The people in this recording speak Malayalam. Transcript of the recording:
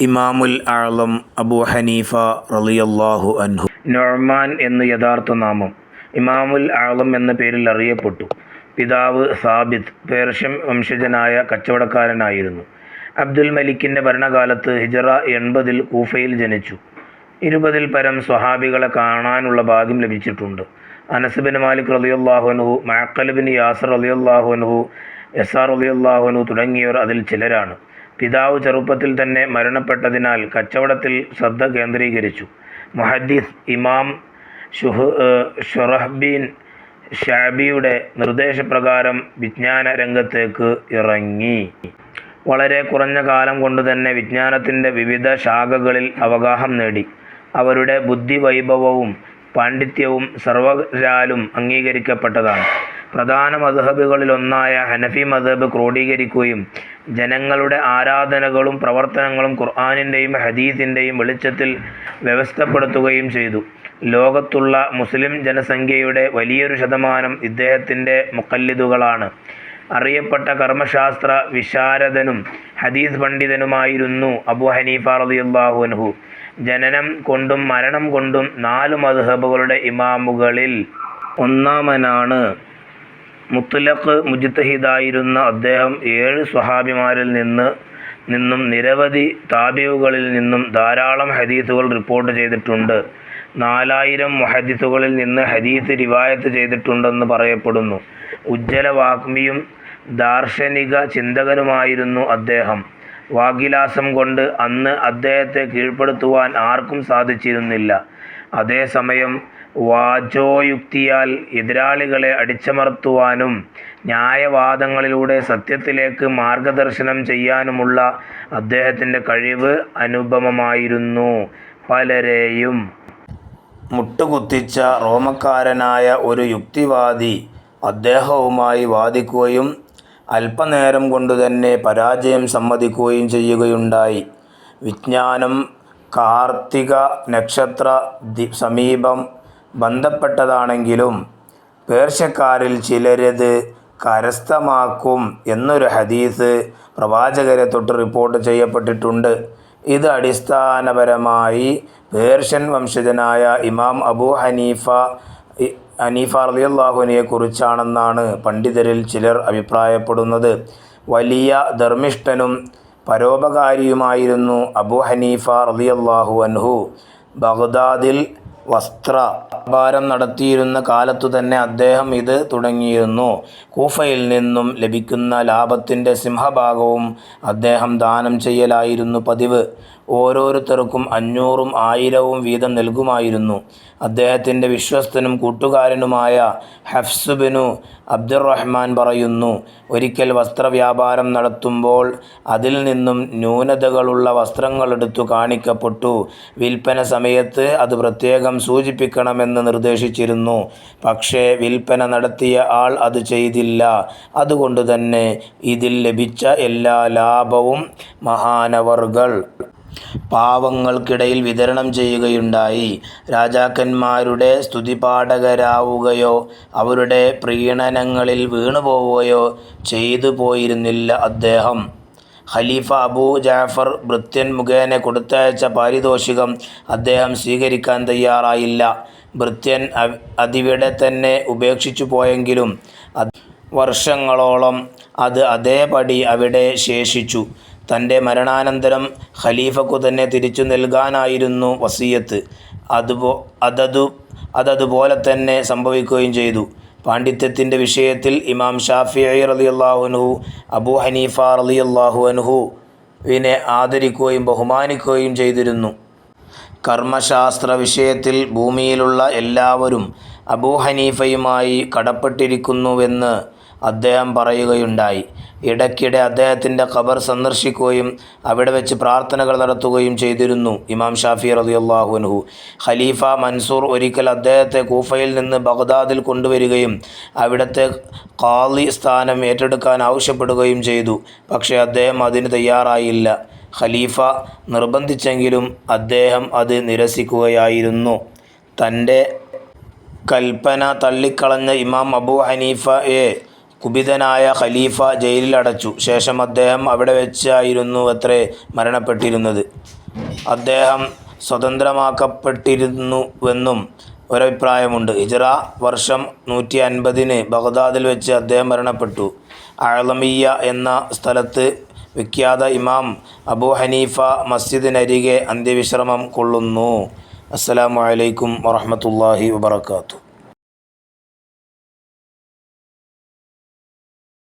ഇമാമുൽ ആളം അബു ഹനീഫ റളിയല്ലാഹു അൻഹു. നൊർമാൻ എന്ന് യഥാർത്ഥ നാമം. ഇമാമുൽ ആളം എന്ന പേരിൽ അറിയപ്പെട്ടു. പിതാവ് സാബിത്ത് പേർഷ്യൻ വംശജനായ കച്ചവടക്കാരനായിരുന്നു. അബ്ദുൽ മലിക്കിന്റെ ഭരണകാലത്ത് ഹിജറ എൺപതിൽ കൂഫയിൽ ജനിച്ചു. ഇരുപതിൽ പരം സ്വഹാബികളെ കാണാനുള്ള ഭാഗ്യം ലഭിച്ചിട്ടുണ്ട്. Anas bin Malik Maqil bin Yasar S ആർ റലിയുല്ലാഹുനഹു തുടങ്ങിയവർ അതിൽ ചിലരാണ്. പിതാവ് ചെറുപ്പത്തിൽ തന്നെ മരണപ്പെട്ടതിനാൽ കച്ചവടത്തിൽ ശ്രദ്ധ കേന്ദ്രീകരിച്ചു. മുഹദ്ദീസ് ഇമാം ഷുഹ് ഷുറഹ്ബീൻ ഷാബിയുടെ നിർദ്ദേശപ്രകാരം വിജ്ഞാന രംഗത്തേക്ക് ഇറങ്ങി. വളരെ കുറഞ്ഞ കാലം കൊണ്ട് തന്നെ വിജ്ഞാനത്തിന്റെ വിവിധ ശാഖകളിൽ അവഗാഹം നേടി. അവരുടെ ബുദ്ധിവൈഭവവും പാണ്ഡിത്യവും സർവരാലും അംഗീകരിക്കപ്പെട്ടതാണ്. പ്രധാന മദ്ഹബുകളിലൊന്നായ ഹനഫി മദ്ഹബ് ക്രോഡീകരിക്കുകയും ജനങ്ങളുടെ ആരാധനകളും പ്രവർത്തനങ്ങളും ഖുർആാനിന്റെയും ഹദീസിന്റെയും വെളിച്ചത്തിൽ വ്യവസ്ഥപ്പെടുത്തുകയും ചെയ്തു. ലോകത്തുള്ള മുസ്ലിം ജനസംഖ്യയുടെ വലിയൊരു ശതമാനം ഇദ്ദേഹത്തിന്റെ മുക്കല്ലിദുകളാണ് അറിയപ്പെട്ട കർമ്മശാസ്ത്ര വിശാരദനും ഹദീസ് പണ്ഡിതനുമായിരുന്നു അബു ഹനീഫ റളിയല്ലാഹു അൻഹു. ജനനം കൊണ്ടും മരണം കൊണ്ടും നാല് മദ്ഹബുകളുടെ ഇമാമുകളിൽ ഒന്നാമനാണ്. മുത്തലഖ് മുജ്തഹിദായിരുന്ന അദ്ദേഹം ഏഴ് സ്വഹാബിമാരിൽ നിന്ന് നിന്നും നിരവധി താബിയുകളിൽ നിന്നും ധാരാളം ഹദീസുകൾ റിപ്പോർട്ട് ചെയ്തിട്ടുണ്ട്. നാലായിരം മുഹദ്ദിസുകളിൽ നിന്ന് ഹദീസ് റിവായത്ത് ചെയ്തിട്ടുണ്ടെന്ന് പറയപ്പെടുന്നു. ഉജ്ജ്വല വാഗ്മിയും ദാർശനിക ചിന്തകനുമായിരുന്നു അദ്ദേഹം. വാഗ്വിലാസം കൊണ്ട് അന്ന് അദ്ദേഹത്തെ കീഴ്പ്പെടുത്തുവാൻ ആർക്കും സാധിച്ചിരുന്നില്ല. അതേസമയം വാചോയുക്തിയാൽ എതിരാളികളെ അടിച്ചമർത്തുവാനും ന്യായവാദങ്ങളിലൂടെ സത്യത്തിലേക്ക് മാർഗദർശനം ചെയ്യാനുമുള്ള അദ്ദേഹത്തിന്റെ കഴിവ് അനുപമമായിരുന്നു പലരെയും. മുട്ടുകുത്തിച്ച റോമക്കാരനായ ഒരു യുക്തിവാദി അദ്ദേഹവുമായി വാദിക്കുകയും അല്പനേരം കൊണ്ടുതന്നെ പരാജയം സമ്മതിക്കുകയും ചെയ്യുകയുണ്ടായി. വിജ്ഞാനം കാർത്തിക നക്ഷത്ര സമീപം ബന്ധപ്പെട്ടതാണെങ്കിലും പേർഷ്യക്കാരിൽ ചിലരത് കരസ്ഥമാക്കും എന്നൊരു ഹദീസ് പ്രവാചകരെ തൊട്ട് റിപ്പോർട്ട് ചെയ്യപ്പെട്ടിട്ടുണ്ട്. ഇത് അടിസ്ഥാനപരമായി പേർഷ്യൻ വംശജനായ ഇമാം അബു ഹനീഫ ഹനീഫ റളിയല്ലാഹുവിനെ കുറിച്ചാണെന്നാണ് പണ്ഡിതരിൽ ചിലർ അഭിപ്രായപ്പെടുന്നത്. വലിയ ധർമ്മിഷ്ഠനും പരോപകാരിയുമായിരുന്നു അബു ഹനീഫ റളിയല്ലാഹു അൻഹു. ബഗ്ദാദിൽ വസ്ത്ര വ്യാപാരം നടത്തിയിരുന്ന കാലത്തു തന്നെ അദ്ദേഹം ഇത് തുടങ്ങിയിരുന്നു. കൂഫയിൽ നിന്നും ലഭിക്കുന്ന ലാഭത്തിന്റെ സിംഹഭാഗവും അദ്ദേഹം ദാനം ചെയ്യലായിരുന്നു പതിവ്. ഓരോരുത്തർക്കും അഞ്ഞൂറും ആയിരവും വീതം നൽകുമായിരുന്നു. അദ്ദേഹത്തിന്റെ വിശ്വസ്തനും കൂട്ടുകാരനുമായ ഹഫ്സുബിനു അബ്ദുറഹ്മാൻ പറയുന്നു ഒരിക്കൽ വസ്ത്രവ്യാപാരം നടത്തുമ്പോൾ അതിൽ നിന്നും ന്യൂനതകളുള്ള വസ്ത്രങ്ങളെടുത്തു കാണിക്കപ്പെട്ടു. വിൽപ്പന സമയത്ത് അത് പ്രത്യേകം സൂചിപ്പിക്കണമെന്ന് നിർദ്ദേശിച്ചിരുന്നു. പക്ഷേ വിൽപ്പന നടത്തിയ ആൾ അത് ചെയ്തില്ല. അതുകൊണ്ട് തന്നെ ഇതിൽ ലഭിച്ച എല്ലാ ലാഭവും മഹാനവർകൾ പാവങ്ങൾക്കിടയിൽ വിതരണം ചെയ്യുകയുണ്ടായി. രാജാക്കന്മാരുടെ സ്തുതിപാഠകരാവുകയോ അവരുടെ പ്രീണനങ്ങളിൽ വീണുപോവുകയോ ചെയ്തു പോയിരുന്നില്ല അദ്ദേഹം. ഖലീഫ അബൂ ജാഫർ ഭൃത്യൻ മുഖേന കൊടുത്തയച്ച പാരിതോഷികം അദ്ദേഹം സ്വീകരിക്കാൻ തയ്യാറായില്ല. ഭൃത്യൻ അതിവിടെ തന്നെ ഉപേക്ഷിച്ചു പോയെങ്കിലും വർഷങ്ങളോളം അത് അതേപടി അവിടെ ശേഷിച്ചു. തന്റെ മരണാനന്തരം ഖലീഫക്കു തന്നെ തിരിച്ചു നൽകാനായിരുന്നു വസീയത്ത്. അതുപോ അതതു അതതുപോലെ തന്നെ സംഭവിക്കുകയും ചെയ്തു. പാണ്ഡിത്യത്തിന്റെ വിഷയത്തിൽ ഇമാം ഷാഫി റളിയല്ലാഹു അബു ഹനീഫ റളിയല്ലാഹു അൻഹുവിനെ ആദരിക്കുകയും ബഹുമാനിക്കുകയും ചെയ്തിരുന്നു. കർമ്മശാസ്ത്ര വിഷയത്തിൽ ഭൂമിയിലുള്ള എല്ലാവരും അബൂ ഹനീഫയുമായി കടപ്പെട്ടിരിക്കുന്നുവെന്ന് അദ്ദേഹം പറയുകയുണ്ടായി. ഇടയ്ക്കിടെ അദ്ദേഹത്തിന്റെ ഖബർ സന്ദർശിക്കുകയും അവിടെ വെച്ച് പ്രാർത്ഥനകൾ നടത്തുകയും ചെയ്തിരുന്നു ഇമാം ഷാഫി റളിയല്ലാഹു അൻഹു. ഖലീഫ മൻസൂർ ഒരിക്കൽ അദ്ദേഹത്തെ കൂഫയിൽ നിന്ന് ബഗ്ദാദിൽ കൊണ്ടുവരികയും അവിടുത്തെ കാളി സ്ഥാനം ഏറ്റെടുക്കാൻ ആവശ്യപ്പെടുകയും ചെയ്തു. പക്ഷേ അദ്ദേഹം അതിന് തയ്യാറായില്ല. ഖലീഫ നിർബന്ധിച്ചെങ്കിലും അദ്ദേഹം അത് നിരസിക്കുകയായിരുന്നു. തന്റെ കൽപ്പന തള്ളിക്കളഞ്ഞ ഇമാം അബൂ ഹനീഫയെ കുപിതനായ ഖലീഫ ജയിലിൽ അടച്ചു. ശേഷം അദ്ദേഹം അവിടെ വെച്ചായിരുന്നു അത്രേ മരണപ്പെട്ടിരുന്നത്. അദ്ദേഹം സ്വതന്ത്രമാക്കപ്പെട്ടിരുന്നുവെന്നും ഒരഭിപ്രായമുണ്ട്. ഹിജറ വർഷം നൂറ്റി അൻപതിന് ബഗ്ദാദിൽ വെച്ച് അദ്ദേഹം മരണപ്പെട്ടു. അഴലമിയ എന്ന സ്ഥലത്ത് വിഖ്യാത ഇമാം അബൂ ഹനീഫ മസ്ജിദിനരികെ അന്ത്യവിശ്രമം കൊള്ളുന്നു. അസ്സലാമു അലൈക്കും വറഹ്മത്തുള്ളാഹി വബറകാതുഹു.